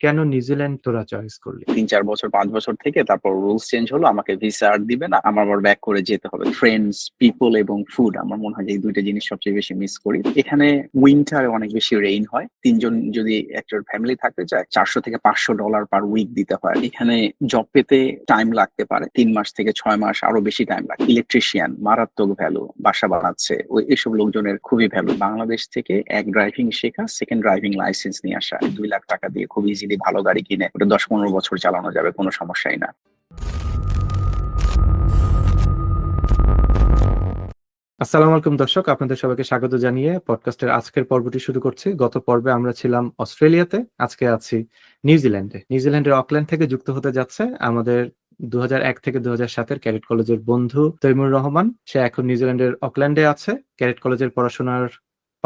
কেন নিউজিল্যান্ড তোরা চয়েস করলি? তিন, চার বছর, পাঁচ বছর থেকে তারপর রুলস চেঞ্জ হলো, আমাকে ভিসা আর দিবে না, আমার আবার ব্যাক করে যেতে হবে। ফ্রেন্ডস পিপল এবং ফুড আমার মনে হয় এই দুইটা জিনিস সবচেয়ে বেশি মিস করি। এখানে উইন্টারে অনেক বেশি রেইন হয়। তিনজন যদি একটা ফ্যামিলি থাকতে চায়, চারশো থেকে পাঁচশো ডলার পার উইক দিতে হয়। এখানে জব পেতে টাইম লাগতে পারে। তিন মাস থেকে ছয় মাস আরও বেশি টাইম লাগে। ইলেকট্রিশিয়ান মারাত্মক ভ্যালু বাসা বানাচ্ছে। ওই এসব লোকজনের খুবই ভ্যালু বাংলাদেশ থেকে এক ড্রাইভিং শেখা সেকেন্ড ড্রাইভিং লাইসেন্স নিয়ে আসা, দুই লাখ টাকা দিয়ে খুব ইজিলি ভালো গাড়ি কিনে, ওটা দশ পনেরো বছর চালানো যাবে, কোনো সমস্যাই না। আসসালামু আলাইকুম দর্শক, আপনাদের সবাইকে স্বাগত জানিয়ে পডকাস্টের আজকের পর্বটি শুরু করছি। গত পর্বে আমরা ছিলাম অস্ট্রেলিয়াতে, আজকে আছি নিউজিল্যান্ডে। নিউজিল্যান্ডের অকল্যান্ড থেকে যুক্ত হতে যাচ্ছে আমাদের দু হাজার এক থেকে দু সাতের ক্যাডেট কলেজের বন্ধু তৈমুর রহমান। সে এখন নিউজিল্যান্ডের অকল্যান্ডে আছে। ক্যাডেট কলেজের পড়াশোনার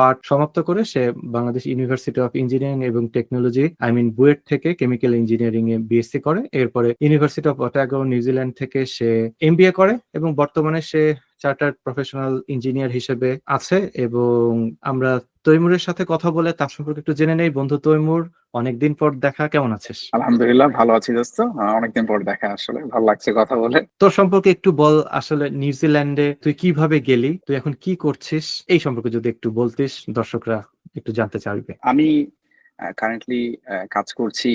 পাঠ সমাপ্ত করে সে বাংলাদেশ ইউনিভার্সিটি অফ ইঞ্জিনিয়ারিং এবং টেকনোলজি আই মিন বুয়েট থেকে কেমিক্যাল ইঞ্জিনিয়ারিং এ বিএসসি করে। এরপরে ইউনিভার্সিটি অফ অটাগো নিউজিল্যান্ড থেকে সে এমবিএ করে এবং বর্তমানে সে চার্টার্ড প্রফেশনাল ইঞ্জিনিয়ার হিসেবে আছে এবং আমরা তৈমুরের সাথে কথা বলে তার সম্পর্কে একটু জেনে নেই। বন্ধু তৈমুর অনেকদিন পর দেখা কেমন আছিস? আলহামদুলিল্লাহ ভালো আছি দোস্ত। অনেকদিন পর দেখা আসলে ভালো লাগছে কথা বলে। তোর সম্পর্কে একটু বল আসলে নিউজিল্যান্ডে তুই কীভাবে গেলি তুই এখন কি করছিস এই সম্পর্কে যদি একটু বলতিস দর্শকরা একটু জানতে চাইবে। আমি কারেন্টলি কাজ করছি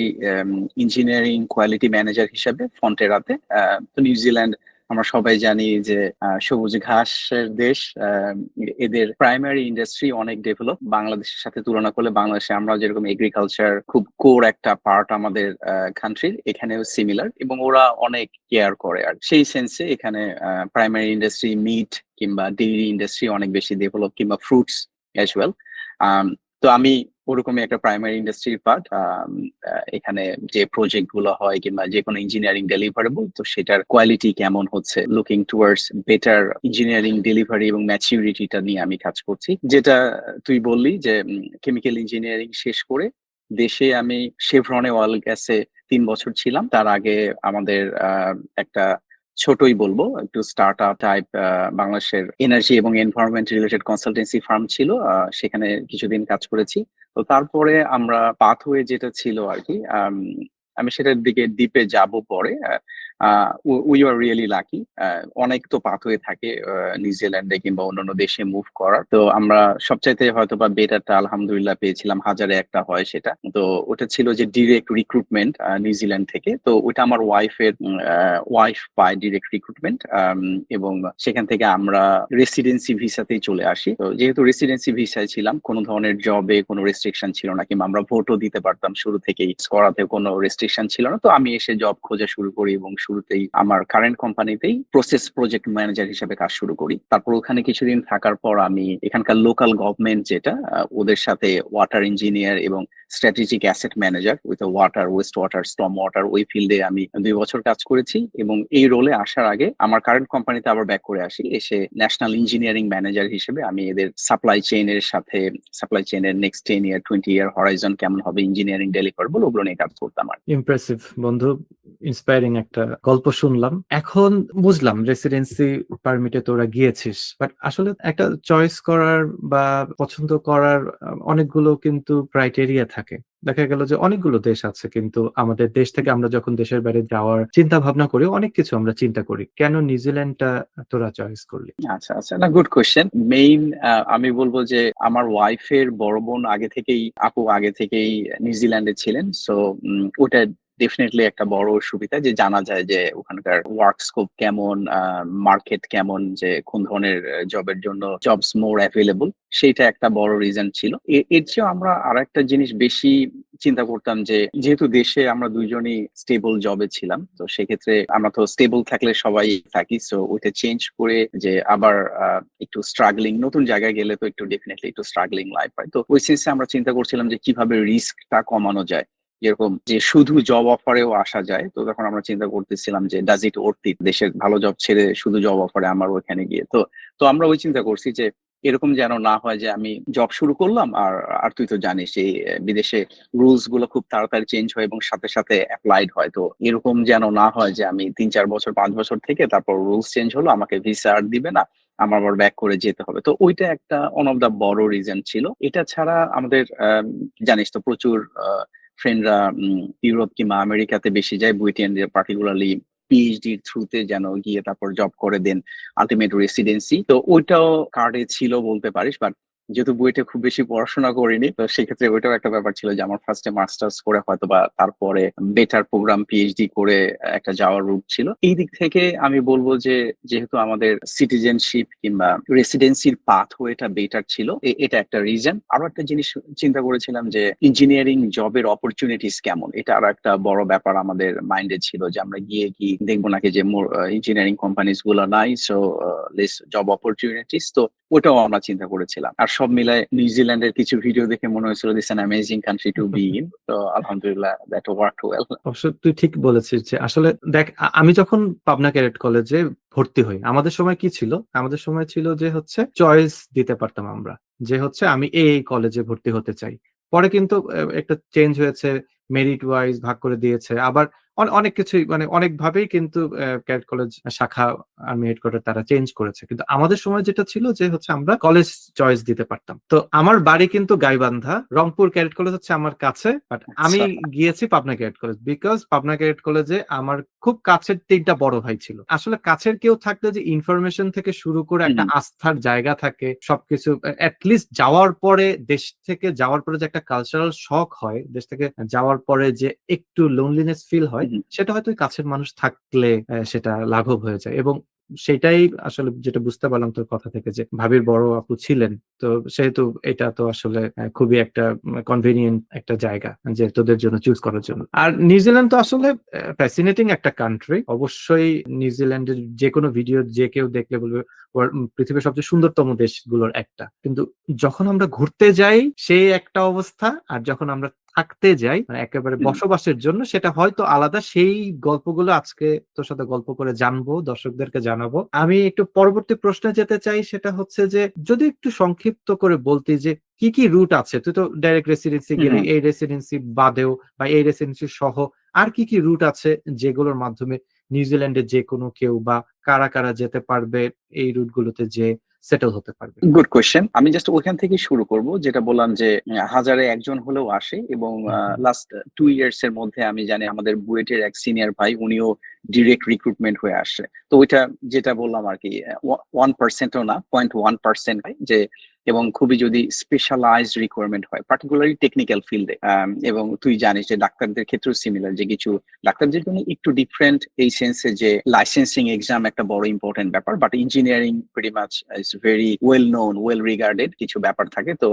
ইঞ্জিনিয়ারিং কোয়ালিটি ম্যানেজার হিসেবে ফন্টেরাতে। তো নিউজিল্যান্ড আমরা সবাই জানি যে সবুজ ঘাসের দেশ এদের প্রাইমারি ইন্ডাস্ট্রি অনেক ডেভেলপ বাংলাদেশের সাথে তুলনা করলে বাংলাদেশে আমরা যেরকম এগ্রিকালচার খুব কোর একটা পার্ট আমাদের কান্ট্রির এখানেও সিমিলার এবং ওরা অনেক কেয়ার করে আর সেই সেন্সে এখানে প্রাইমারি ইন্ডাস্ট্রি মিট কিংবা ডেইরি ইন্ডাস্ট্রি অনেক বেশি ডেভেলপ কিংবা ফ্রুটস অ্যাজ ওয়েল তো আমি ওরকমই একটা প্রাইমারি ইন্ডাস্ট্রির পার্ট এখানে যে প্রজেক্টগুলো হয় কিংবা যে কোনো ইঞ্জিনিয়ারিং ডেলিভারেবল তো সেটার কোয়ালিটি কেমন হচ্ছে looking towards better engineering delivery এবং ম্যাচিউরিটিটা নিয়ে আমি কাজ করছি। যেটা তুই বললি যে কেমিক্যাল ইঞ্জিনিয়ারিং শেষ করে দেশে আমি শেভরনে অয়েল গ্যাসে তিন বছর ছিলাম। তার আগে আমাদের একটা ছোটই বলব, একটু স্টার্ট আপ টাইপ বাংলাদেশের এনার্জি এবং এনভায়রনমেন্ট রিলেটেড কনসালটেন্সি ফার্ম ছিল সেখানে কিছুদিন কাজ করেছি। তো তারপরে আমরা পাথওয়ে যেটা ছিল আর কি, আমি সেটার দিকে দ্বীপে যাব পরে উই আর রিয়েলি লাকি অনেক তো পাথওয়ে থাকে নিউজিল্যান্ডে কিংবা অন্যান্য দেশে মুভ করার। তো আমরা সবচাইতে হয়তো বা বেটারটা আলহামদুলিল্লাহ পেয়েছিলাম, হাজারে একটা হয় সেটা। তো ওটা ছিল যে ডিরেক্ট রিক্রুটমেন্ট নিউজিল্যান্ড থেকে। তো ওটা আমার ওয়াইফের ওয়াইফ পায় ডিরেক্ট রিক্রুটমেন্ট এবং সেখান থেকে আমরা রেসিডেন্সি ভিসাতেই চলে আসি। তো যেহেতু রেসিডেন্সি ভিসায় ছিলাম, কোনো ধরনের জবে কোনো রেস্ট্রিকশন ছিল না, কিংবা আমরা ভোটও দিতে পারতাম শুরু থেকেই করাতে কোনো রেস্ট্রিকশন ছিল না। তো আমি এসে জব খোঁজা শুরু করি এবং শুরুতেই আমার কারেন্ট কোম্পানিতেই প্রসেস প্রজেক্ট ম্যানেজার হিসেবে কাজ শুরু করি। তারপর ওখানে কিছুদিন থাকার পর আমি এখানকার লোকাল গভর্নমেন্ট যেটা ওদের সাথে ওয়াটার ইঞ্জিনিয়ার এবং strategic asset manager with water waste water storm water ওই ফিল্ডে আমি দুই বছর কাজ করেছি এবং এই রোলে আসার আগে আমার কারেন্ট কোম্পানিতে আবার ব্যাক করে আসি। এসে ন্যাশনাল ইঞ্জিনিয়ারিং ম্যানেজার হিসেবে আমি এদের সাপ্লাই চেইনের সাথে supply চেইনের next ten year twenty year horizon কেমন হবে ইঞ্জিনিয়ারিং ডেলিভারেবল ওগুলো নিয়ে কাজ করতাম আর। ইমপ্রেসিভ বন্ধু। ইন্সপায়ারিং একটা গল্প শুনলাম। এখন বুঝলাম রেসিডেন্সি পারমিটে তোরা গিয়েছিস বাট আসলে একটা চয়েস করার বা পছন্দ করার অনেকগুলো কিন্তু ক্রাইটেরিয়া থাকে। দেখা গেল যে অনেকগুলো দেশ আছে কিন্তু আমাদের দেশ থেকে আমরা যখন দেশের বাইরে যাওয়ার চিন্তা ভাবনা করি, অনেক কিছু আমরা চিন্তা করি। কেন নিউজিল্যান্ডটা তোরা চয়েস করলি? আচ্ছা আচ্ছা না গুড কোয়েশ্চেন মেইন আমি বলব যে আমার ওয়াইফের বড় বোন আগে থেকেই, আপু আগে থেকেই নিউজিল্যান্ডে ছিলেন সো ওটা ডেফিনেটলি একটা বড় সুবিধা যে জানা যায় যে ওখানকার ওয়ার্ক স্কোপ কেমন মার্কেট কেমন, যে কোন ধরনের জবের জন্য জবস মোর অ্যাভেলেবল সেইটা একটা বড় রিজন ছিল। এর চেয়েও আমরা আর একটা জিনিস বেশি চিন্তা করতাম যে যেহেতু দেশে আমরা দুইজনই স্টেবল জবে ছিলাম, তো সেক্ষেত্রে আমরা তো স্টেবল থাকলে সবাই থাকি সো ওইটা চেঞ্জ করে যে আবার একটু স্ট্রাগলিং নতুন জায়গায় গেলে তো একটু ডেফিনেটলি একটু স্ট্রাগলিং লাইফ হয়। তো ওই সেন্সে আমরা চিন্তা করছিলাম যে কীভাবে রিস্কটা কমানো যায়। যেরকম যে শুধু জব অফারেও আসা যায়। তো তখন আমরা চিন্তা করতেছিলাম যে ডাজ ইট ইট দেশের ভালো জব ছেড়ে শুধু জব অফারে আমার ওখানে গিয়ে। তো তো আমরা ওই চিন্তা করছি যে এরকম যেন না হয় যে আমি জব শুরু করলাম আর আর তুই তো জানিস এই বিদেশে রুলসগুলো খুব তাড়াতাড়ি চেঞ্জ হয় এবং সাথে সাথে অ্যাপ্লাইড হয়। তো এরকম যেন না হয় যে আমি তিন চার বছর পাঁচ বছর থেকে তারপর রুলস চেঞ্জ হলো আমাকে ভিসা আর দিবে না আমার আবার ব্যাক করে যেতে হবে। তো ওইটা একটা অন অফ দা বড় রিজন ছিল। এটা ছাড়া আমাদের আম, জানিস তো প্রচুর ফ্রেন্ডরা ইউরোপ কিংবা আমেরিকাতে বেশি যায় বুয়েটিয়ান পার্টিকুলারলি পিএইচডি থ্রুতে যেন গিয়ে তারপর জব করে দেন আলটিমেট রেসিডেন্সি তো ওইটাও কার্ডে ছিল বলতে পারিস বাট যেহেতু বইটা খুব বেশি পড়াশোনা করিনি, তো সেক্ষেত্রে ওইটাও একটা ব্যাপার ছিল যে আমার ফার্স্টে মাস্টার্স করে হয়তো বা তারপরে বেটার প্রোগ্রাম পিএইচডি করে একটা যাওয়ার রুট ছিল। এই দিক থেকে আমি বলব যে, যেহেতু আমাদের সিটিজেনশিপ কিংবা রেসিডেন্সির পাথ এটা বেটার ছিল এটা একটা রিজন আরও একটা জিনিস চিন্তা করেছিলাম যে ইঞ্জিনিয়ারিং জবের অপরচুনিটিস কেমন? এটা আরও একটা বড় ব্যাপার আমাদের মাইন্ডে ছিল যে, আমরা গিয়ে কি দেখব নাকি যে ইঞ্জিনিয়ারিং কোম্পানিজগুলো নাই সো লেস জব অপরচুনিটিস তো ওটাও আমরা চিন্তা করেছিলাম। আর সব মিলায় নিউজিল্যান্ডের কিছু ভিডিও দেখে মনে হয়েছিল this an amazing country to be in তো আলহামদুলিল্লাহ দ্যাট ওয়ার্ক ওয়েল অবশ্য তুই ঠিক বলেছিস যে আসলে দেখ আমি যখন পাবনা ক্যাডেট কলেজে ভর্তি হই আমাদের সময় কি ছিল? আমাদের সময় ছিল যে হচ্ছে চয়েস দিতে পারতাম আমরা যে হচ্ছে আমি এই এই কলেজে ভর্তি হতে চাই। পরে কিন্তু একটা চেঞ্জ হয়েছে মেরিট ওয়াইজ ভাগ করে দিয়েছে। আবার অনেক কিছুই মানে অনেকভাবেই কিন্তু ক্যাডেট কলেজ শাখা আর্মি হেডকোয়ার্টার তারা চেঞ্জ করেছে। কিন্তু আমাদের সময় যেটা ছিল যে হচ্ছে আমরা কলেজ চয়েস দিতে পারতাম। তো আমার বাড়ি কিন্তু গাইবান্ধা রংপুর ক্যাডেট কলেজ হচ্ছে আমার কাছে বাট আমি আচ্ছা। গিয়েছি Pabna cadet college because Pabna cadet কলেজে আমার খুব কাছের তিনটা বড় ভাই ছিল। আসলে কাছের কেউ থাকলে যে ইনফরমেশন থেকে শুরু করে একটা আস্থার জায়গা থাকে সবকিছু লিস্ট যাওয়ার পরে দেশ থেকে যাওয়ার পরে যে একটা কালচারাল শখ হয় দেশ থেকে যাওয়ার পরে যে একটু লোনলিনেস ফিল হয় সেটা হয়তো কাছের মানুষ থাকলে সেটা লাঘব হয়ে যায়। এবং সেটাই আসলে যেটা বুঝতে পারলাম তোর কথা থেকে যে ভাবির বড় আপু ছিলেন তো সেহেতু এটা তো আসলে খুবই একটা কনভিনিয়েন্ট একটা জায়গা যে তোদের জন্য চুজ করার জন্য। আর নিউজিল্যান্ড তো আসলে ফ্যাসিনেটিং একটা কান্ট্রি অবশ্যই নিউজিল্যান্ডের যে কোনো ভিডিও যে কেউ দেখলে বলবে পৃথিবীর সবচেয়ে সুন্দরতম দেশগুলোর একটা। কিন্তু যখন আমরা ঘুরতে যাই সেই একটা অবস্থা। আর যখন আমরা থাকতে যাই মানে একেবারে বসবাসের জন্য সেটা হয়তো আলাদা। সেই গল্পগুলো আজকে তোর সাথে গল্প করে জানব দর্শকদেরকে জানাব। আমি একটু পরবর্তী প্রশ্নে যেতে চাই সেটা হচ্ছে যে যদি একটু সংক্ষিপ্ত করে বলতি যে কি কি রুট আছে? তুই তো ডাইরেক্ট রেসিডেন্সি গেলি এই রেসিডেন্সি বাদেও বা এই রেসিডেন্সি সহ আর কি কি রুট আছে যেগুলোর মাধ্যমে নিউজিল্যান্ডে যে কোনো কেউ বা কারা কারা যেতে পারবে এই রুট গুলোতে যে সেটেল হতে পারবে গুড কোয়েশ্চেন আমি জাস্ট ওখান থেকে শুরু করব যেটা বললাম যে হাজারে একজন হলেও আসে এবং। লাস্ট টু ইয়ার্স এর মধ্যে আমি জানি আমাদের বুয়েটের এক সিনিয়র ভাই উনিও ডিরেক্ট রিক্রুটমেন্ট হয়ে আসছে তো ওইটা যেটা বললাম আর কি ওয়ান পার্সেন্টও না পয়েন্ট ওয়ান পার্সেন্ট যে, এবং খুবই যদি স্পেশালাইজ রিকোয়ারমেন্ট হয় পার্টিকুলারলি টেকনিক্যাল ফিল্ডে এবং তুই জানিস যে ডাক্তারদের ক্ষেত্রেও সিমিলার যে কিছু ডাক্তারদের জন্য একটু ডিফারেন্ট এই সেন্সে যে লাইসেন্সিং এক্সাম একটা বড় ইম্পর্টেন্ট ব্যাপার but engineering very much is very well known well regarded কিছু ব্যাপার থাকে। তো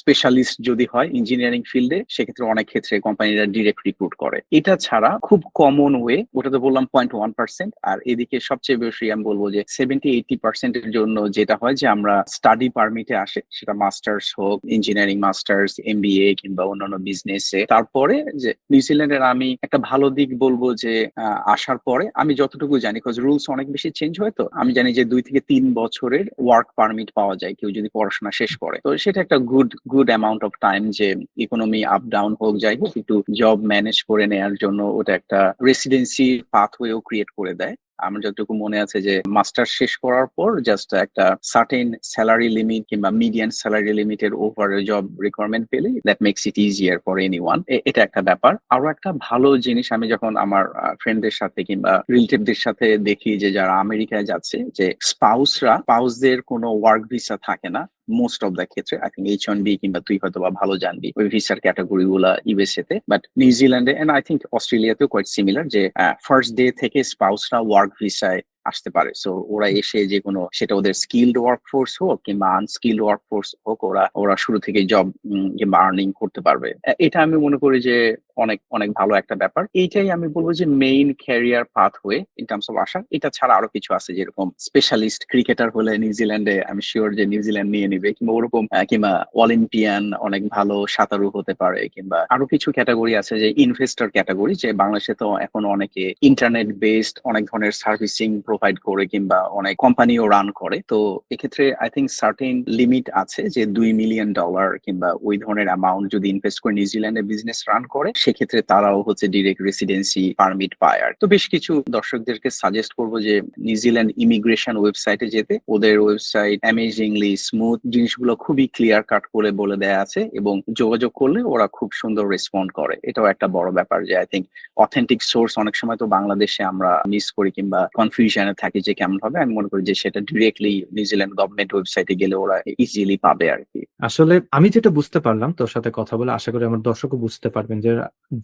স্পেশালিস্ট যদি হয় ইঞ্জিনিয়ারিং ফিল্ডে সেক্ষেত্রে অনেক ক্ষেত্রে কোম্পানিরা ডিরেক্ট রিক্রুট করে। এটা ছাড়া খুব কমন ওয়ে ওটা তো বললাম পয়েন্ট ওয়ান পার্সেন্ট আর এদিকে সবচেয়ে বেশি আমি বলব যে সেভেন্টি এইটি পার্সেন্টের জন্য যেটা হয় যে আমরা স্টাডি পারমিটে আসে, সেটা মাস্টার্স হোক ইঞ্জিনিয়ারিং মাস্টার্স এমবিএ কিংবা অন্যান্য বিজনেসে তারপরে যে নিউজিল্যান্ডের আমি একটা ভালো দিক বলব যে আসার পরে আমি যতটুকু জানি কজ রুলস অনেক বেশি চেঞ্জ হয় তো, আমি জানি যে দুই থেকে তিন বছরের ওয়ার্ক পারমিট পাওয়া যায় কেউ যদি পড়াশোনা শেষ করে। তো সেটা একটা good good amount of time যে ইকোনমি আপ ডাউন হোক, যাই হোক, একটু জব ম্যানেজ করে নেয়ার জন্য ওটা একটা রেসিডেন্সি পাথওয়েও ক্রিয়েট করে দেয়। আমার যতটুকু মনে আছে যে মাস্টার শেষ করার পর জাস্ট একটা সার্টেন স্যালারি লিমিট কিংবা মিডিয়ান স্যালারি লিমিটের ওভার জব রিকোয়ারমেন্ট পেলে that makes it easier for anyone এটা একটা ব্যাপার। আরও একটা ভালো জিনিস আমি যখন আমার ফ্রেন্ডদের সাথে কিংবা রিলেটিভদের সাথে দেখি যে যারা আমেরিকায় যাচ্ছে, যে স্পাউসরা স্পাউসদের কোনো ওয়ার্ক ভিসা থাকে না। মোস্ট অফ দ্য ক্ষেত্রে I think H one B কিংবা তুই হয়তো বা ভালো জানবি ওই ভিসার ক্যাটাগরি গুলা ইউএসএ তে বাট নিউজিল্যান্ডে এন্ড আই থিঙ্ক অস্ট্রেলিয়াতেও কোয়াইট সিমিলার যে ফার্স্ট ডে থেকে স্পাউসরা ওয়ার্ক ভিসায় আসতে পারে। সো ওরা এসে যে কোনো, সেটা ওদের স্কিল্ড ওয়ার্ক ফোর্স হোক কিংবা আনস্কিল্ড ওয়ার্ক ফোর্স হোক, ওরা ওরা শুরু থেকে জব কিংবা আর্নিং করতে পারবে। এটা আমি মনে করি যে অনেক অনেক ভালো একটা ব্যাপার। এইটাই আমি বলব যে মেইন ক্যারিয়ার পাথ হয়ে ইন টার্মস অফ আসা এটা ছাড়া আরও কিছু আছে যেরকম স্পেশালিস্ট ক্রিকেটার হলে নিউজিল্যান্ডে আমি শিওর যে নিউজিল্যান্ড নিয়ে নিবে কিংবা ওরকম কিংবা অলিম্পিয়ান অনেক ভালো সাঁতারু হতে পারে কিংবা আরও কিছু ক্যাটাগরি আছে যে ইনভেস্টর ক্যাটাগরি যে বাংলাদেশে তো এখন অনেকে ইন্টারনেট বেসড অনেক ধরনের সার্ভিসিং প্রোভাইড করে কিংবা অনেক কোম্পানিও রান করে। তো এক্ষেত্রে আই থিঙ্ক সার্টেন লিমিট আছে যে দুই মিলিয়ন ডলার কিংবা ওই ধরনের অ্যামাউন্ট যদি ইনভেস্ট করে নিউজিল্যান্ডে বিজনেস রান করে। সেক্ষেত্রে তারাও হচ্ছে ডিরেক্ট রেসিডেন্সি পারমিট পায় আর। তো বেশ কিছু দর্শকদেরকে সাজেস্ট করব যে নিউজিল্যান্ড ইমিগ্রেশন ওয়েবসাইটে যেতে। ওদের ওয়েবসাইট অ্যামেজিংলি স্মুথ জিনিসগুলো খুবই ক্লিয়ার কাট করে বলে দেয়া আছে এবং যোগাযোগ করলে ওরা খুব সুন্দর রেসপন্ড করে। এটাও একটা বড় ব্যাপার যে আই থিঙ্ক অথেন্টিক সোর্স অনেক সময় তো বাংলাদেশে আমরা মিস করি কিংবা কনফিউশনে থাকি যে কেমন হবে। আমি মনে করি যে সেটা ডিরেক্টলি নিউজিল্যান্ড গভর্নমেন্ট ওয়েবসাইটে গেলে ওরা ইজিলি পাবে আর কি। আসলে আমি যেটা বুঝতে পারলাম তোর সাথে কথা বলে, আশা করি আমার দর্শকও বুঝতে পারবেন যে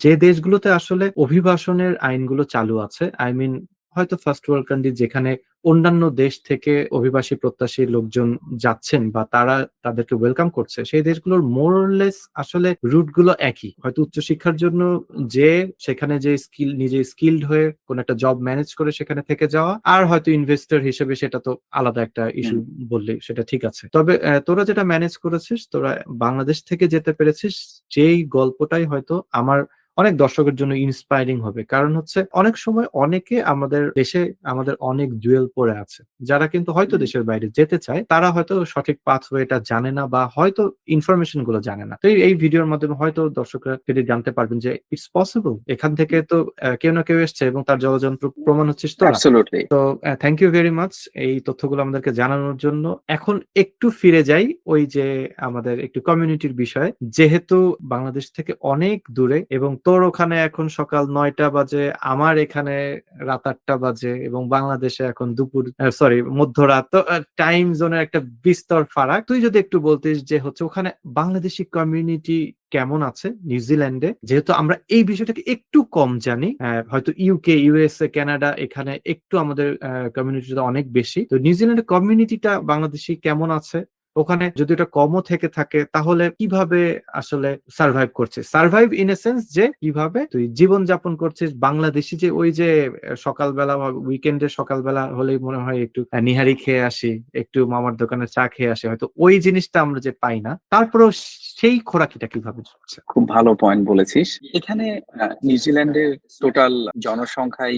যে দেশগুলোতে আসলে অভিবাসনের আইনগুলো চালু আছে আই মিন হয়তো ফার্স্ট ওয়ার্ল্ড কান্ট্রি যেখানে অন্যান্য দেশ থেকে অভিবাসী প্রত্যাশী লোকজন যাচ্ছেন বা তারা তাদেরকে ওয়েলকাম করছে সেই দেশগুলোর মোরলেস আসলে রুটগুলো একই। হয়তো উচ্চশিক্ষার জন্য যে সেখানে যে স্কিল নিজে স্কিল্ড হয়ে কোন একটা জব ম্যানেজ করে সেখানে থেকে যাওয়া আর হয়তো ইনভেস্টর হিসেবে সেটা তো আলাদা একটা ইস্যু বললে সেটা ঠিক আছে। তবে তোরা যেটা ম্যানেজ করেছিস তোরা বাংলাদেশ থেকে যেতে পেরেছিস যেই গল্পটাই হয়তো আমার অনেক দর্শকের জন্য ইন্সপায়ারিং হবে। কারণ হচ্ছে অনেক সময় অনেকে আমাদের দেশে আমাদের অনেক জুয়েল পড়ে আছে। যারা কিন্তু হয়তো দেশের বাইরে যেতে চায় তারা হয়তো সঠিক পাথওয়েটা জানে না বা হয়তো ইনফরমেশনগুলো জানে না। তো এই- ভিডিওর মাধ্যমে হয়তো দর্শকরা যদি জানতে পারবেন যে ইটস পসিবল এখান থেকে তো কেউ না কেউ এসছে এবং তার জলযন্ত্র প্রমাণ হচ্ছে তো থ্যাংক ইউ ভেরি মাচ এই তথ্যগুলো আমাদেরকে জানানোর জন্য। এখন একটু ফিরে যাই ওই যে আমাদের একটু কমিউনিটির বিষয়ে। যেহেতু বাংলাদেশ থেকে অনেক দূরে এবং তোর ওখানে এখন সকাল নয়টা বাজে, আমার এখানে রাত আটটা বাজে এবং বাংলাদেশে এখন দুপুর সরি মধ্যরাত। তো টাইম জোনের একটা বিস্তর ফারাক। তুই যদি একটু বলতিস যে হচ্ছে ওখানে বাংলাদেশি কমিউনিটি কেমন আছে নিউজিল্যান্ডে যেহেতু আমরা এই বিষয়টাকে একটু কম জানি হয়তো ইউকে ইউএসএ কানাডা এখানে একটু আমাদের কমিউনিটিটা অনেক বেশি। তো নিউজিল্যান্ডের কমিউনিটিটা বাংলাদেশি কেমন আছে? ওখানে যদি এটা কমও থেকে থাকে, তাহলে কীভাবে আসলে সার্ভাইভ করছে সার্ভাইভ ইন এ সেন্স যে কীভাবে তুই জীবন যাপন করছিস? বাংলাদেশি যে ওই যে সকালবেলা উইকেন্ডে সকালবেলা হলেই মনে হয় একটু নিহারি খেয়ে আসি, একটু মামার দোকানে চা খেয়ে আসি, হয়তো ওই জিনিসটা আমরা যে পাই না। তারপরেও সেই খোরাকিটা কীভাবে চলছে? খুব ভালো পয়েন্ট বলেছিস। এখানে নিউজিল্যান্ডের টোটাল জনসংখ্যাই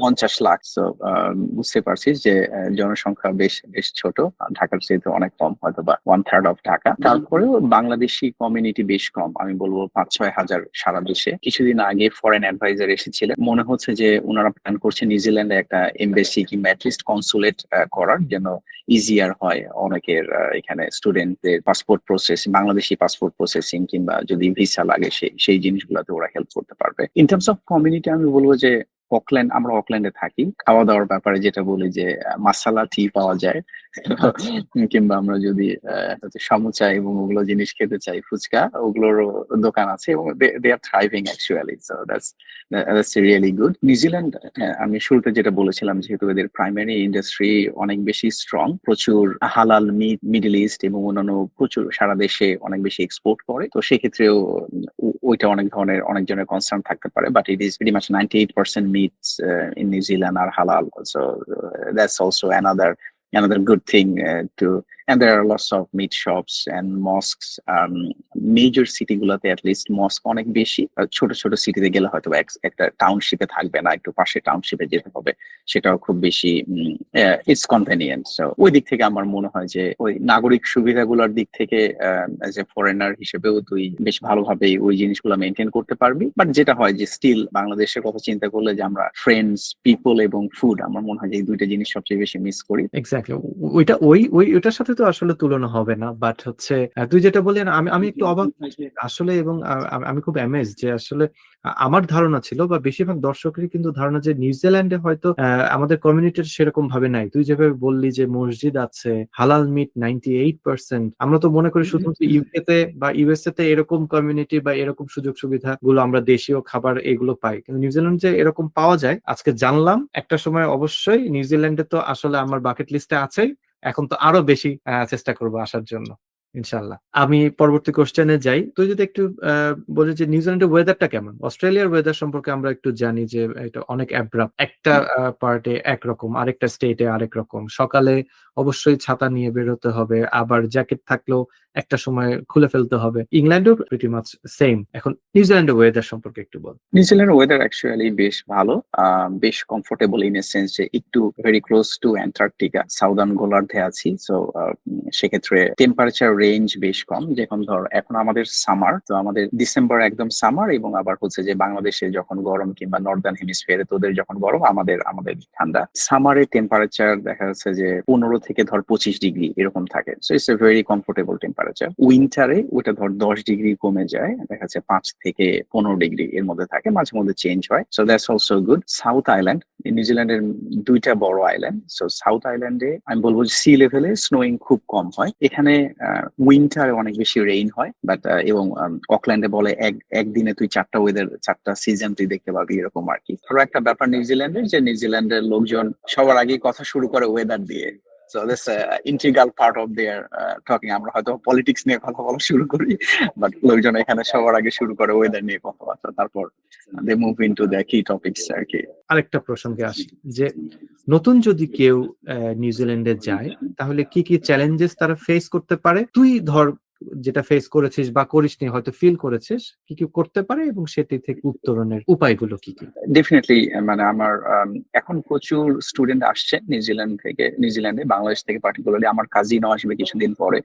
পঞ্চাশ লাখ বুঝতে পারছিস যে জনসংখ্যা বেশ বেশ ছোট। ঢাকার চাইতে অনেক কম, হয়তো বা ওয়ান থার্ড অফ ঢাকা। তারপরেও বাংলাদেশি কমিউনিটি বেশ কম। আমি বলব পাঁচ, ছয় হাজার সারা দেশে। কিছুদিন আগে ফরেন অ্যাডভাইজার এসেছিলেন। মনে হচ্ছে যে ওনারা প্ল্যান করছে নিউজিল্যান্ডে একটা এমবেসি কিংবা অ্যাটলিস্ট কনসুলেট করার, যেন ইজিয়ার হয় অনেকের এখানে স্টুডেন্টদের passport process Bangladeshi passport processing কিংবা যদি ভিসা লাগে সেই সেই জিনিসগুলোতে ওরা হেল্প করতে পারবে। ইন টার্মস অফ কমিউনিটি আমি বলব যে অকল্যান্ড আমরা অকল্যান্ডে থাকি। খাওয়া দাওয়ার ব্যাপারে যেটা বলি যে মাসালা টি পাওয়া যায়। কিংবা আমরা যদি সমুচা এবং ওগুলো জিনিস খেতে চাই, ফুচকা, ওগুলোর দোকান আছে এবং they are thriving actually so that's really good New Zealand আমি শুরুতে যেটা বলেছিলাম, যেহেতু এদের প্রাইমারি ইন্ডাস্ট্রি অনেক বেশি স্ট্রং প্রচুর হালাল মিট মিডল ইস্ট এবং অন্যান্য প্রচুর সারা দেশে অনেক বেশি এক্সপোর্ট করে, তো সেক্ষেত্রেও ওইটা অনেক ধরনের অনেকজনের কনসার্ন থাকতে পারে but it is very much ninety eight percent meats in New Zealand are হালাল so that's also another another good thing uh, to and there are lots of meat shops and mosques. Um, major city গুলোতে at least mosque অনেক বেশি। ছোট ছোট সিটিতে গেলে হয়তো একটা টাউনশিপে থাকবে না একটু পাশে টাউনশিপে যেতে হবে। সেটাও খুব বেশি ইটস কনভেনিয়েন্ট ওই দিক থেকে আমার মনে হয় যে ওই নাগরিক সুবিধাগুলোর দিক থেকে এজ এ ফরেনার হিসেবেও তুই বেশ ভালোভাবে ওই জিনিসগুলো মেনটেন করতে পারবি। বাট যেটা হয় যে স্টিল বাংলাদেশের কথা চিন্তা করলে যে আমরা ফ্রেন্ডস পিপল এবং ফুড আমার মনে হয় যে এই দুইটা জিনিস সবচেয়ে বেশি মিস করি। এক্স্যাক্টলি ওইটা ওই ওই ওইটার সাথে তো আসলে তুলনা হবে না। বাট হচ্ছে তুই যেটা বললি আমি আমি একটু অবাক আসলে এবং আ- আ- আমি খুব অ্যামেজ যে আসলে আমার ধারণা ছিল বা বেশিরভাগ দর্শকেরই কিন্তু ধারণা যে নিউজিল্যান্ডে হয়তো আমাদের কমিউনিটির সেরকম ভাবে নাই। তুই যেভাবে বললি যে মসজিদ আছে হালাল মিট নাইনটি এইট পার্সেন্ট আমরা তো মনে করি শুধুমাত্র ইউকে তে বা ইউএসএ তে এরকম কমিউনিটি বা এরকম সুযোগ সুবিধা গুলো আমরা দেশীয় খাবার এগুলো পাই। কিন্তু নিউজিল্যান্ড যে এরকম পাওয়া যায় আজকে জানলাম একটা সময় অবশ্যই নিউজিল্যান্ডে তো আসলে আমার বাকেট লিস্টে আছেই। এখন তো আরও বেশি চেষ্টা করব আসার জন্য ইনশাল্লাহ। আমি পরবর্তী কোশ্চেনে যাই। তুই যদি একটু আহ, বলি যে নিউজিল্যান্ডের ওয়েদারটা কেমন? অস্ট্রেলিয়ার ওয়েদার সম্পর্কে আমরা একটু জানি যে এটা অনেক অ্যাব্রাপ একটা পার্টে একরকম আরেকটা স্টেটে আরেক রকম সকালে অবশ্যই ছাতা নিয়ে বেরোতে হবে আবার জ্যাকেট থাকলেও একটা সময় খুলে ফেলতে হবে। ইংল্যান্ডও প্রিটি মাচ সেম এখন নিউজিল্যান্ডের ওয়েদার সম্পর্কে একটু বল। নিউজিল্যান্ডের ওয়েদার অ্যাকচুয়ালি বেশ ভালো। বেশ কমফোর্টেবল ইন এ সেন্স যে একটু very close to Antarctica southern গোলার্ধে আছি। সো সেক্ষেত্রে টেম্পারেচার রেঞ্জ বেশ কম। যেমন ধর, এখন আমাদের সামার তো আমাদের ডিসেম্বর একদম সামার এবং আবার হচ্ছে যে বাংলাদেশে যখন গরম কিংবা নর্দার্ন হেমিসফিয়ারে তোদের যখন গরম, আমাদের আমাদের ঠান্ডা। সামারে টেম্পারেচার দেখা যাচ্ছে যে পনেরো থেকে ধর পঁচিশ ডিগ্রি এরকম থাকে। So it's a very comfortable temperature উইন্টারে ওটা ধর দশ ডিগ্রি কমে যায়, দেখা যাচ্ছে পাঁচ থেকে পনেরো ডিগ্রি এর মধ্যে থাকে, মাঝে মধ্যে চেঞ্জ হয়। So that's also good south island নিউজিল্যান্ডের দুইটা বড় আইল্যান্ড সো সাউথ আইল্যান্ডে আমি বলব সি লেভেলে স্নোয়িং খুব কম হয়। এখানে উইন্টারে অনেক বেশি রেইন হয় বাট এবং অকল্যান্ডে বলে এক, একদিনে তুই চারটা ওয়েদার চারটা সিজন তুই দেখতে পাবি এরকম আর কি। ধরো একটা ব্যাপার নিউজিল্যান্ডের যে নিউজিল্যান্ডের লোকজন সবার আগে কথা শুরু করে ওয়েদার দিয়ে। So this integral part of their talking আমরা হয়তো পলিটিক্স নিয়ে কথা বলা শুরু করি বাট লোকজন এখানে সবার আগে শুরু করে ওয়েদার নিয়ে কথাবার্তা তারপর দে মুভ ইনটু দ্য কি টপিকস আর কি। আরেকটা প্রসঙ্গে আসি যে নতুন যদি কেউ নিউজিল্যান্ডে যায় তাহলে কি কি চ্যালেঞ্জেস তারা ফেস করতে পারে? তুই ধর যেটা ফেস করেছিস বা করিসনি হয়তো ফিল করেছিস, কি কি করতে পারে এবং সেটি থেকে উত্তরণের উপায়গুলো কি কি? ডেফিনেটলি মানে আমার এখন প্রচুর স্টুডেন্ট আসছে নিউজিল্যান্ড থেকে নিউজিল্যান্ডে বাংলাদেশ থেকে পার্টিকুলারলি আমার কাজিনও আসবে কিছুদিন পরে।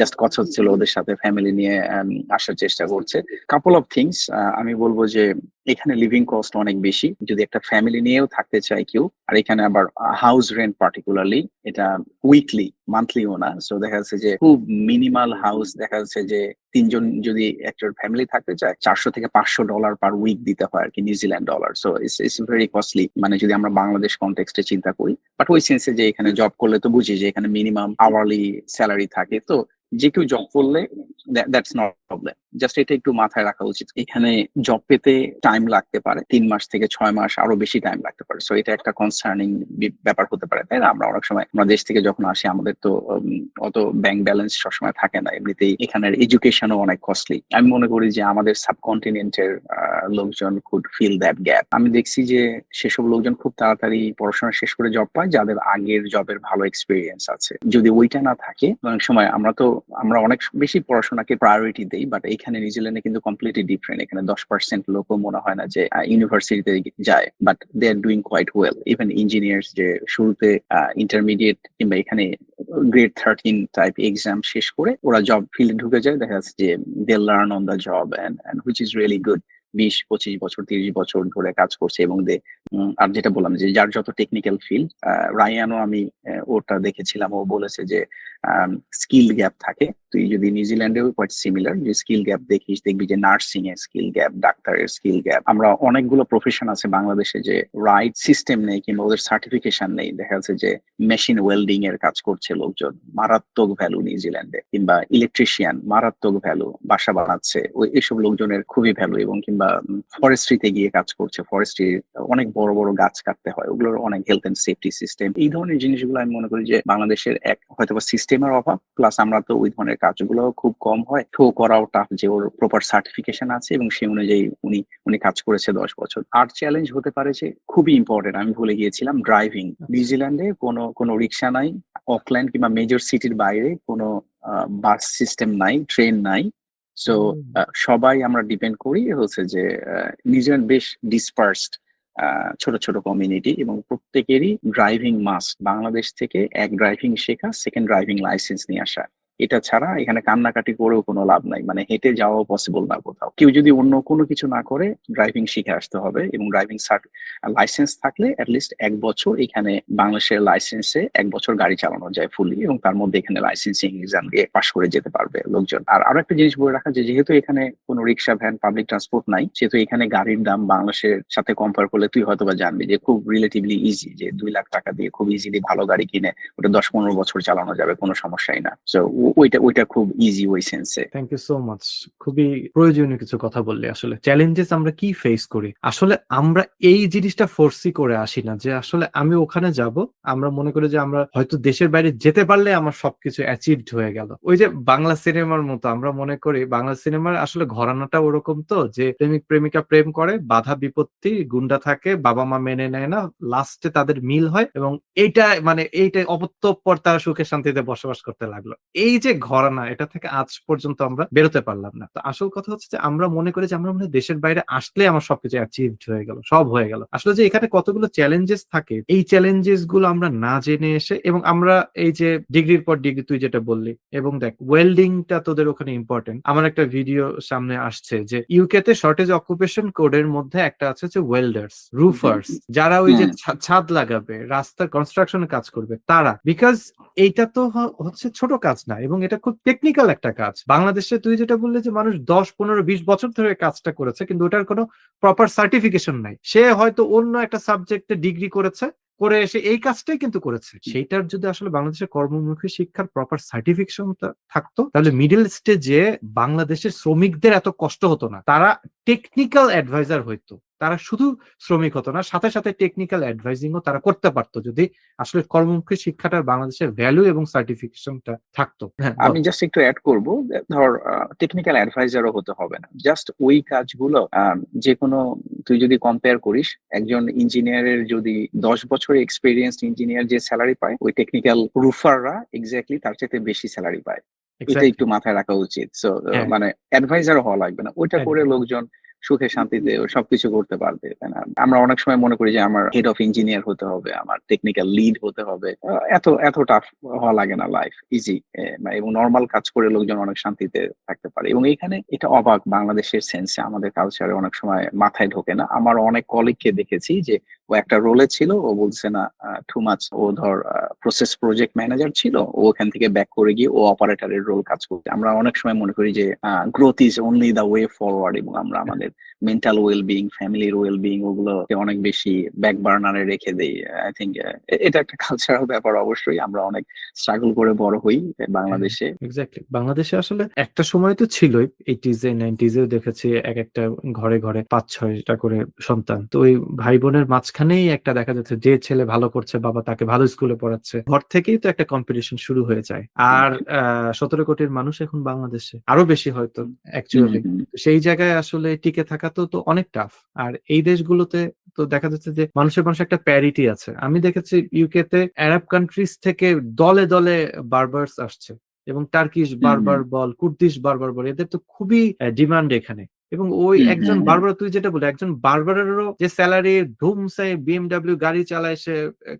জাস্ট কথা হচ্ছিল ওদের সাথে ফ্যামিলি নিয়ে আসার চেষ্টা করছে। কাপল অফ থিংস আমি বলব যে এখানে লিভিং কস্ট অনেক বেশি। যদি একটা ফ্যামিলি নিয়েও থাকতে চায় কেউ, আর এখানে আবার হাউস রেন্ট পার্টিকুলারলি এটা উইকলি মান্থলিও না। সো দেখা যাচ্ছে যে খুব মিনিমাল হাউস দেখা যাচ্ছে যে তিনজন যদি একটা ফ্যামিলি থাকতে চায়, চারশো থেকে পাঁচশো ডলার পার উইক দিতে হয় আর কি New Zealand dollar so it's it's very costly মানে যদি আমরা বাংলাদেশ কনটেক্সটে চিন্তা করি বাট ওই সেন্সে যে এখানে জব করলে তো বুঝি যে এখানে মিনিমাম আওয়ারলি স্যালারি থাকে। তো যে কেউ জব করলে দ্যাটস নট প্রবলেম জাস্ট এটা একটু মাথায় রাখা উচিত। এখানে জব পেতে টাইম লাগতে পারে। তিন মাস থেকে ছয় মাস আরও বেশি টাইম লাগতে পারে। সো এটা একটা কনসার্নিং ব্যাপার হতে পারে, তাই না? আমরা অনেক সময় আমরা দেশ থেকে যখন আসি, আমাদের তো অত ব্যাংক ব্যালেন্স সবসময় থাকে না। এমনিতেই এখানের এডুকেশনও অনেক কস্টলি আমি মনে করি যে আমাদের সাবকন্টিনেন্টের লোকজন কুড ফিল দ্যাট গ্যাপ আমি দেখছি যে সেসব লোকজন খুব তাড়াতাড়ি পড়াশোনা শেষ করে জব পায়, যাদের আগের জবের ভালো এক্সপিরিয়েন্স আছে। যদি ওইটা না থাকে, অনেক সময় আমরা তো আমরা অনেক বেশি পড়াশোনাকে প্রায়োরিটি দেই বাট এখানে নিউজিল্যান্ডে কিন্তু কমপ্লিটলি ডিফারেন্ট এখানে দশ পার্সেন্ট লোকও মনে হয় না যে ইউনিভার্সিটিতে যায় but they are doing quite well even engineers যে শুরুতে ইন্টারমিডিয়েট কিংবা এখানে গ্রেড থার্টিন টাইপ এক্সাম শেষ করে ওরা জব ফিল্ডে ঢুকে যায়। দেখা যাচ্ছে যে they learn on the job and which is really good বিশ, পঁচিশ বছর, তিরিশ বছর ধরে কাজ করছে এবং আর যেটা বললাম যে যার যত টেকনিক্যাল ফিল্ড রায়ানও আমি ওটা দেখেছিলাম। ও বলেছে যে স্কিল গ্যাপ থাকে। তুই যদি নিউজিল্যান্ডেও কোয়াইট সিমিলার যে স্কিল গ্যাপ দেখিস, দেখবি যে নার্সিং এর স্কিল গ্যাপ ডাক্তারের স্কিল গ্যাপ আমরা অনেকগুলো প্রফেশন আছে বাংলাদেশে যে রাইট সিস্টেম নেই কিংবা ওদের সার্টিফিকেশন নেই। দেখা যাচ্ছে যে মেশিন ওয়েল্ডিং এর কাজ করছে লোকজন। মারাত্মক ভ্যালু নিউজিল্যান্ডে কিংবা ইলেকট্রিশিয়ান মারাত্মক ভ্যালু বাসা বানাচ্ছে। ওই এসব লোকজনের খুবই ভ্যালু এবং কিংবা ফরেস্ট্রিতে গিয়ে কাজ করছে। ফরেস্ট্রি অনেক বড় বড় গাছ কাটতে হয়। ওগুলোর অনেক হেলথ এন্ড সেফটি সিস্টেম এই ধরনের জিনিসগুলো আমি মনে করি যে বাংলাদেশের এক হয়তো সিস্টেমের অভাব প্লাস আমরা তো ওই ধরনের কাজগুলো খুব কম হয়। শো করাও টাফ যে ওর প্রপার সার্টিফিকেশন আছে এবং সেই অনুযায়ী উনি উনি কাজ করেছে দশ বছর। আর চ্যালেঞ্জ হতে পারে যে খুবই ইম্পর্টেন্ট আমি ভুলে গিয়েছিলাম ড্রাইভিং নিউজিল্যান্ডে কোনো কোনো রিক্সা নাই অকল্যান্ড কিংবা মেজর সিটির বাইরে কোনো বাস সিস্টেম নাই ট্রেন নাই। সো। সবাই আমরা ডিপেন্ড করি হচ্ছে যে নিউজিল্যান্ড বেশ ডিসপার্সড ছোট ছোট কমিউনিটি এবং প্রত্যেকেরই ড্রাইভিং মাস্ট বাংলাদেশ থেকে এক ড্রাইভিং শেখা সেকেন্ড ড্রাইভিং লাইসেন্স নিয়ে আসা। এটা ছাড়া এখানে কান্নাকাটি করেও কোনো লাভ নাই। মানে হেঁটে যাওয়া পসিবল না কোথাও। কেউ যদি অন্য কোনো কিছু না করে ড্রাইভিং শিখে আসতে হবে এবং ড্রাইভিং লাইসেন্স থাকলে অ্যাটলিস্ট এক বছর এখানে বাংলাদেশের লাইসেন্সে এক বছর গাড়ি চালানো যায় ফুলি এবং তার মধ্যে এখানে লাইসেন্সিং এক্সাম দিয়ে পাশ করে যেতে পারবে লোকজন। আর আরও একটা জিনিস বলে রাখা যেহেতু এখানে কোনো রিক্সা ভ্যান পাবলিক ট্রান্সপোর্ট নাই, সেহেতু এখানে গাড়ির দাম বাংলাদেশের সাথে কম্পেয়ার করলে তুই হয়তো বা জানবি যে, খুব রিলেটিভলি ইজি যে, দুই লাখ টাকা দিয়ে খুব ইজিলি ভালো গাড়ি কিনে ওটা দশ পনেরো বছর চালানো যাবে, কোনো সমস্যাই না। সো ওইটা ওইটা খুব ইজি ওই সেন্সে থ্যাংক ইউ সো মাচ খুবই প্রয়োজনীয় কিছু কথা বললে আসলে। চ্যালেঞ্জেস আমরা কি ফেস করি? আসলে আমরা এই জিনিসটা ফোর্সি করে আসি না যে আসলে আমি ওখানে যাব, আমরা মনে করি যে আমরা হয়তো দেশের বাইরে যেতে পারলে আমার সবকিছু অ্যাচিভড হয়ে গেল। ওই যে বাংলা সিনেমার মতো আমরা মনে করি, বাংলা সিনেমার আসলে ঘরানাটা ওরকম তো যে প্রেমিক, প্রেমিকা প্রেম করে, বাধা, বিপত্তি, গুন্ডা থাকে, বাবা মা মেনে নেয় না লাস্টে তাদের মিল হয় এবং এইটা মানে এইটা অপত্যপর তারা সুখে শান্তিতে বসবাস করতে লাগল। এই যে ঘরানা এটা থেকে আজ পর্যন্ত আমরা বেরোতে পারলাম না। তো আসল কথা হচ্ছে যে আমরা মনে করি যে আমরা মনে হয় দেশের বাইরে আসলে আমার সবকিছু অ্যাচিভড হয়ে গেল সব হয়ে গেল। আসলে যে এখানে কতগুলো চ্যালেঞ্জেস থাকে এই চ্যালেঞ্জেসগুলো আমরা না জেনে এসে এবং আমরা এই যে ডিগ্রির পর ডিগ্রি তুই যেটা বললি এবং দেখ ওয়েল্ডিংটা তোদের ওখানে ইম্পর্টেন্ট আমার একটা ভিডিও সামনে আসছে যে ইউকে তে শর্টেজ অকুপেশন কোডের মধ্যে একটা আছে যে ওয়েল্ডার্স রুফার্স যারা ওই যে ছাদ লাগাবে রাস্তার কনস্ট্রাকশনের কাজ করবে তারা। বিকজ এইটা তো হচ্ছে ছোট কাজ না এবং এটা খুব টেকনিক্যাল একটা কাজ। বাংলাদেশে তুই যেটা বললে যে মানুষ দশ পনেরো বিশ বছর ধরে কাজটা করেছে কিন্তু ওটার কোনো প্রপার সার্টিফিকেশন নাই। সে হয়তো অন্য একটা সাবজেক্টে ডিগ্রি করেছে করে এসে এই কাজটাই কিন্তু করেছে। সেইটার যদি আসলে বাংলাদেশের কর্মমুখী শিক্ষার প্রপার সার্টিফিকেশন থাকতো তাহলে মিডল স্টেজে বাংলাদেশের শ্রমিকদের এত কষ্ট হতো না। তারা টেকনিক্যাল অ্যাডভাইজার হইতো। তারা শুধু শ্রমিক হতো না সাথে সাথে টেকনিক্যাল অ্যাডভাইজিংও তারা করতে পারতো যদি আসলে কর্মমুখী শিক্ষাটার বাংলাদেশের ভ্যালু এবং সার্টিফিকেশনটা থাকতো। হ্যাঁ আমি জাস্ট একটু অ্যাড করব ধর টেকনিক্যাল অ্যাডভাইজারও হতে হবে না। জাস্ট ওই কাজগুলো যে কোনো তুই যদি কম্পেয়ার করিস একজন ইঞ্জিনিয়ারের যদি দশ বছরের এক্সপিরিয়েন্স ইঞ্জিনিয়ার যে স্যালারি পায় ওই টেকনিক্যাল রুফাররা এক্স্যাক্টলি তার চাইতে বেশি স্যালারি পায়। এটা একটু মাথায় রাখা উচিত। সো হ্যাঁ। মানে অ্যাডভাইজার হওয়া লাগবে না। ওইটা করে লোকজন সুখে শান্তিতে সবকিছু করতে পারবে তাই না? আমরা অনেক সময় মনে করি যে আমার হেড অফ ইঞ্জিনিয়ার হতে হবে আমার টেকনিক্যাল লিড হতে হবে। এত এত টাফ হওয়া লাগে না লাইফ ইজি এবং নর্মাল কাজ করে লোকজন অনেক শান্তিতে থাকতে পারে। এবং এখানে এটা অবাক বাংলাদেশের সেন্সে আমাদের কালচারে অনেক সময় মাথায় ঢোকে না। আমার অনেক কলিগকে দেখেছি যে ও একটা রোলে ছিল ও বলছে না টু মাছ ও ধর প্রসেস প্রজেক্ট ম্যানেজার ছিল ও ওখান থেকে ব্যাক করে গিয়ে ও অপারেটরের রোল কাজ করছে। আমরা অনেক সময় মনে করি যে growth is only the way forward এবং আমরা আমাদের মেন্টাল ওয়েল বিং ফ্যামিলির ওয়েল বিং ওগুলোকে অনেক বেশি ব্যাক বার্নারে রেখে দেই আই থিঙ্ক এটা একটা কালচারাল ব্যাপার অবশ্যই আমরা অনেক স্ট্রাগল করে বড় হই বাংলাদেশে। এক্স্যাক্টলি বাংলাদেশে আসলে একটা সময় তো ছিলই এইটিজে নাইনটিজেও দেখেছি এক একটা ঘরে ঘরে পাঁচ ছয়টা করে সন্তান। তো ওই ভাই বোনের মাঝখানেই একটা দেখা যাচ্ছে যে ছেলে ভালো করছে বাবা তাকে ভালো স্কুলে পড়াচ্ছে। ঘর থেকেই তো একটা কম্পিটিশন শুরু হয়ে যায়। আর সতেরো কোটির মানুষ এখন বাংলাদেশে আরও বেশি হয়তো অ্যাকচুয়ালি। সেই জায়গায় আসলে টিকে থাকা তো তো অনেক টাফ আর এই দেশগুলোতে তো দেখা যাচ্ছে যে মানুষের মানুষের একটা প্যারিটি আছে। আমি দেখেছি ইউকে তে আরব কান্ট্রিজ থেকে দলে দলে বারবার্স আসছে এবং টার্কিশ বারবার বল কুর্দিশ বারবার বল এদের তো খুবই ডিমান্ড এখানে। এবং ওই একজন। বারবার তুই যেটা বলি একজন বারবারেরও যে স্যালারি ধুমসে বিএমডাব্লিউ গাড়ি চালায় সে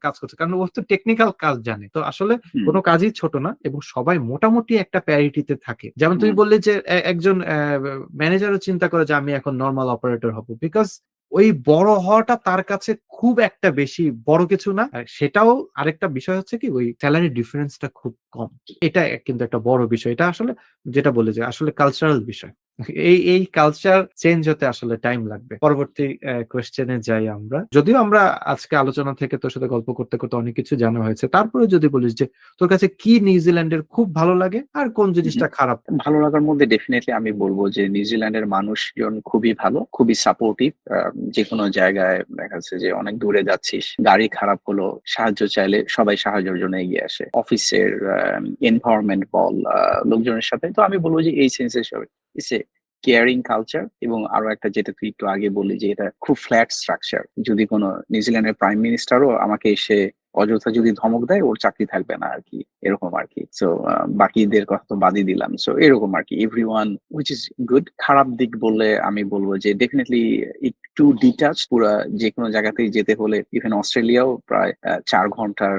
কাজ করছে। কারণ ও তো টেকনিক্যাল কাজ জানে। তো আসলে। কোনো কাজই ছোট না এবং সবাই মোটামুটি একটা প্যারিটিতে থাকে। যেমন তুই হুম। বললি যে একজন ম্যানেজারও চিন্তা করে যে আমি এখন নর্মাল অপারেটর হব। বিকজ ওই বড় হওয়াটা তার কাছে খুব একটা বেশি বড় কিছু না। সেটাও আরেকটা বিষয় হচ্ছে কি ওই স্যালারি ডিফারেন্সটা খুব কম। এটা কিন্তু একটা বড় বিষয়। এটা আসলে যেটা বলে যে আসলে কালচারাল বিষয়। এই এই কালচার চেঞ্জ হতে আসলে টাইম লাগবে। পরবর্তী কোয়েশ্চেনে যাই আমরা। যদিও আমরা আজকে আলোচনা থেকে তোর সাথে গল্প করতে করতে অনেক কিছু জানা হয়েছে। তারপরে যদি বলিস যে তোর কাছে কি নিউজিল্যান্ডের খুব ভালো লাগে আর কোন জিনিসটা খারাপ? ভালো লাগার মধ্যে ডেফিনেটলি আমি বলব যে নিউজিল্যান্ডের মানুষজন খুবই ভালো, খুবই সাপোর্টিভ যে কোনো জায়গায় দেখা যাচ্ছে যে অনেক দূরে যাচ্ছিস, গাড়ি খারাপ হলো, সাহায্য চাইলে সবাই সাহায্যের জন্য এগিয়ে আসে। অফিসের এনভায়রনমেন্ট বল লোকজনের সাথে। তো আমি বলব যে এই সেন্সে ইটস এ কেয়ারিং কালচার এবং আরও একটা যেটা তুই একটু আগে বললি যে এটা খুব ফ্ল্যাট স্ট্রাকচার যদি কোনো নিউজিল্যান্ডের প্রাইম মিনিস্টারও আমাকে এসে অযথা যদি ধমক দেয়, ওর চাকরি থাকবে না আর কি, এরকম আর কি। সো বাকিদের কথা তো বাদই দিলাম। সো এরকম আর কি everyone which is good খারাপ দিক বললে আমি বলব যে ডেফিনেটলি একটু ডিটাচ পুরো যে কোনো জায়গাতেই যেতে হলে ইভেন অস্ট্রেলিয়াও প্রায় চার ঘণ্টার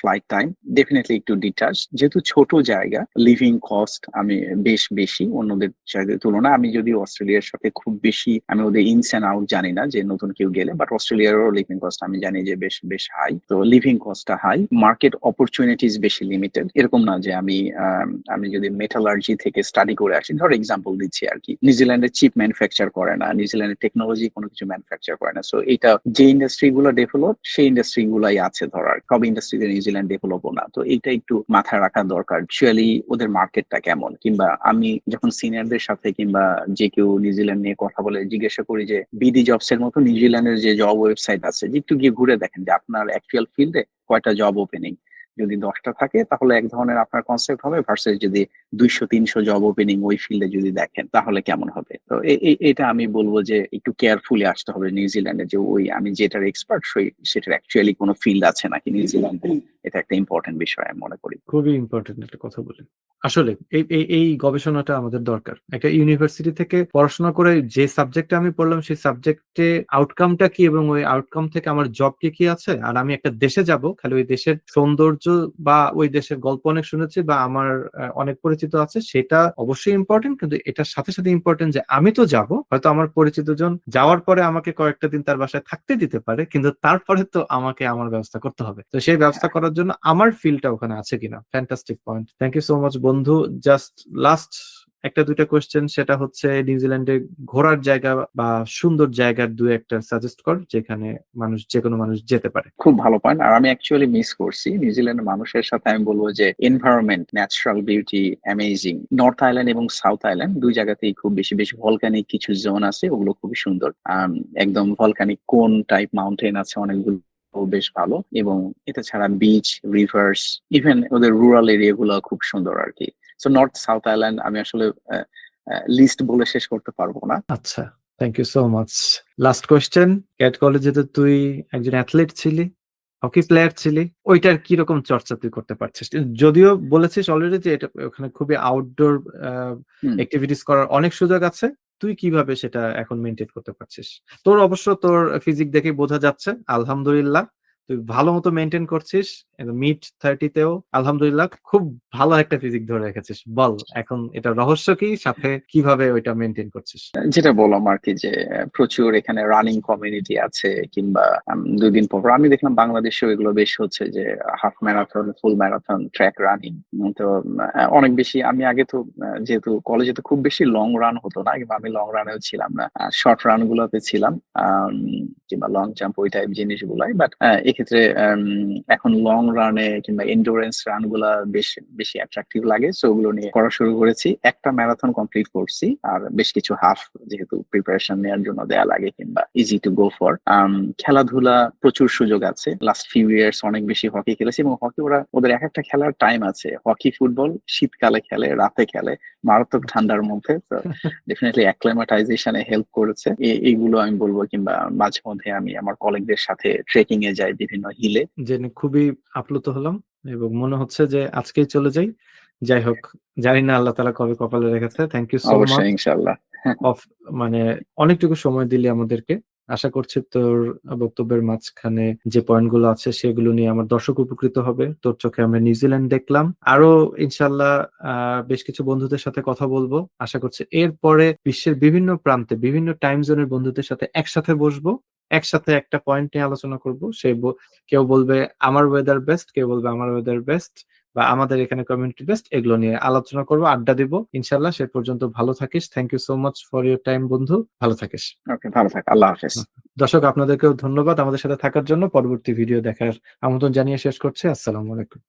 ফ্লাইট টাইম ডেফিনেটলি একটু ডিটাচ যেহেতু ছোট জায়গা লিভিং কস্ট আমি বেশ বেশি অন্যদের জায়গার তুলনায়। আমি যদি অস্ট্রেলিয়ার সাথে খুব বেশি, আমি ওদের ইনস অ্যান্ড আউট জানি না যে নতুন কেউ গেলে বাট অস্ট্রেলিয়ারও লিভিং কস্ট আমি জানি যে বেশ বেশ হাই তো লিভিং কস্টটা হাই মার্কেট অপরচুনিটিস বেশি লিমিটেড এরকম না যে আমি আম, যদি মেটালার্জি থেকে স্টাডি করে আসি ধর এক্সাম্পল দিচ্ছি আর কি। নিউজিল্যান্ডে চিপ ম্যানুফ্যাকচার করে না নিউজিল্যান্ডের টেকনোলজি কোনো কিছু ম্যানুফ্যাকচার করে না। সো এটা যে ইন্ডাস্ট্রি গুলো ডেভেলপ সেই ইন্ডাস্ট্রি গুলাই আছে ধরার সব ইন্ডাস্ট্রিতে নিউজিল্যান্ড ডেভেলপও না। তো এটা একটু মাথায় রাখা দরকার। অ্যাকচুয়ালি ওদের মার্কেটটা কেমন? কিংবা আমি যখন সিনিয়রদের সাথে কিংবা যে কেউ নিউজিল্যান্ড নিয়ে কথা বলে জিজ্ঞাসা করি যে বিডি জবস এর মতো নিউজিল্যান্ডের যে জব ওয়েবসাইট আছে যে একটু গিয়ে ঘুরে দেখেন যে আপনার অ্যাকচুয়াল ফিল্ডে কয়টা জব ওপেনিং যদি দশটা থাকে, তাহলে এক ধরনের আপনার কনসেপ্ট হবে ভার্সেস যদি দুইশো, তিনশো জব ওপেনিং ওই ফিল্ডে যদি দেখেন, তাহলে কেমন হবে? তো এটা আমি বলব যে একটু কেয়ারফুলি আসতে হবে নিউজিল্যান্ডে যে ওই আমি যেটার এক্সপার্ট সেটার অ্যাকচুয়ালি কোনো ফিল্ড আছে নাকি নিউজিল্যান্ডে এটা একটা ইম্পর্টেন্ট বিষয় আমি মনে করি। খুবই ইম্পর্টেন্ট একটা কথা বলেন আসলে এই এই গবেষণাটা আমাদের দরকার। একটা ইউনিভার্সিটি থেকে পড়াশোনা করে যে সাবজেক্টে আমি পড়লাম, সেই সাবজেক্টে আউটকামটা কি এবং ওই আউটকাম থেকে আমার জব কি কি আছে? আর আমি একটা দেশে যাব, খালি ওই দেশের সৌন্দর্য বা ওই দেশের গল্প অনেক শুনেছি বা আমার অনেক পরিচিত আছে সেটা অবশ্যই ইম্পর্টেন্ট কিন্তু এটার সাথে সাথে ইম্পর্টেন্ট যে আমি তো যাব হয়তো আমার পরিচিত জন যাওয়ার পরে আমাকে কয়েকটা দিন তার বাসায় থাকতে দিতে পারে কিন্তু তারপরে তো আমাকে আমার ব্যবস্থা করতে হবে। তো সেই ব্যবস্থা করার জন্য আমার ফিলটা ওখানে আছে কিনা? Fantastic point thank you so much বন্ধু। জাস্ট লাস্ট একটা দুইটা কোয়েশ্চেন সেটা হচ্ছে নিউজিল্যান্ডে ঘোরার জায়গা বা সুন্দর জায়গার দু একটা সাজেস্ট কর, যেখানে মানুষ যে কোনো মানুষ যেতে পারে। খুব ভালো পয়েন্ট আর আমি অ্যাকচুয়ালি মিস করছি নিউজিল্যান্ডের মানুষের সাথে আমি বলব যে environment natural beauty amazing north island এবং সাউথ আইল্যান্ড দুই জায়গাতেই খুব বেশি বেশি ভলকানিক কিছু জোন আছে, ওগুলো খুবই সুন্দর। একদম ভলকানিক কোন টাইপ মাউন্টেন আছে অনেকগুলো, বেশ ভালো। এবং এটা ছাড়া বিচ রিভার্স ইভেন ওদের রুরাল এরিয়া গুলো খুব সুন্দর আর কি। সো নর্থ সাউথ আইল্যান্ড আমি আসলে লিস্ট বলে শেষ করতে পারব না। আচ্ছা thank you so much last question cat কলেজে তো তুই একজন অ্যাথলেট ছিলি হকি প্লেয়ার ছিলি ওইটার কি রকম চর্চা তুই করতে পারছিস? যদিও বলেছিস অলরেডি যে এটা ওখানে খুবই আউটডোর। অ্যাক্টিভিটিস করার অনেক সুযোগ আছে তুই কীভাবে সেটা এখন মেনটেন করতে পারছিস? তোর অবশ্য তোর ফিজিক দেখে বোঝা যাচ্ছে আলহামদুলিল্লাহ তুই ভালো মতো মেনটেন করছিস মিড থার্টিতেও আলহামদুলিল্লাহ খুব ভালো একটা ফিজিক ধরে রেখেছিস। বল এখন এটা রহস্য কি? সাথে কীভাবে ওইটা মেনটেন করছিস? যেটা বললাম আর কি যে প্রচুর এখানে রানিং কমিউনিটি আছে কিংবা উম, দুই দিন পর পর আমি দেখলাম বাংলাদেশেও এগুলো বেশ হচ্ছে যে half marathon full marathon track running তো অনেক বেশি আমি আগে তো যেহেতু কলেজে তো খুব বেশি লং রান হতো না কিংবা আমি লং রানেও ছিলাম না। শর্ট রান গুলোতে ছিলাম কিংবা লং জাম্প ওই টাইপ জিনিসগুলাই। বাট এক্ষেত্রে এখন লং রানে কিংবা এন্ডুরেন্স রানগুলা বেশ, বেশি অ্যাট্রাকটিভ লাগে। সো ওগুলো নিয়ে করা শুরু করেছি। একটা ম্যারাথন কমপ্লিট করছি, আর বেশ কিছু হাফ যেহেতু প্রিপারেশন নেওয়ার জন্য দেয়া লাগে কিংবা ইজি টু গো ফর খেলাধুলা প্রচুর সুযোগ আছে। লাস্ট ফিউ ইয়ার্স অনেক বেশি হকি খেলেছি এবং হকি ওরা, ওদের এক একটা খেলার টাইম আছে। হকি ফুটবল শীতকালে খেলে, রাতে খেলে। মারাত্মক ঠান্ডার মধ্যে। তো ডেফিনেটলি অ্যাক্লাইমাটাইজেশনে হেল্প করেছে। এইগুলো আমি বলব কিংবা মাঝে মধ্যে আমি আমার কলিগদের সাথে ট্রেকিং এ যাই বিভিন্ন হিলে যে খুবই আপ্লুত হলাম এবং মনে হচ্ছে যে আজকেই চলে যাই। যাই হোক জানি না আল্লাহ তালা কবে কপালে রেখেছে। Thank you so much of মানে অনেকটুকু সময় দিলি আমাদেরকে। আশা করছি তোর বক্তব্যের মাঝখানে যে পয়েন্টগুলো আছে সেগুলো নিয়ে আমার দর্শক উপকৃত হবে। তোর চোখে আমরা নিউজিল্যান্ড দেখলাম। আরও ইনশাল্লাহ আহ, বেশ কিছু বন্ধুদের সাথে কথা বলব। আশা করছি এরপরে বিশ্বের বিভিন্ন প্রান্তে বিভিন্ন টাইম জোনের বন্ধুদের সাথে একসাথে বসবো। একসাথে একটা পয়েন্ট নিয়ে আলোচনা করব। সে কেউ বলবে আমার ওয়েদার বেস্ট কেউ বলবে আমার ওয়েদার বেস্ট বা আমাদের এখানে কমিউনিটি বেস্ট এগুলো নিয়ে আলোচনা করব আড্ডা দিব। ইনশাল্লাহ সে পর্যন্ত ভালো থাকিস। Thank you so much for your time বন্ধু। ভালো থাকিস। ওকে ভালো থাক। আল্লাহ হাফেজ। দর্শক আপনাদেরকেও ধন্যবাদ আমাদের সাথে থাকার জন্য। পরবর্তী ভিডিও দেখার আমন্ত্রণ জানিয়ে শেষ করছি। আসসালামু আলাইকুম।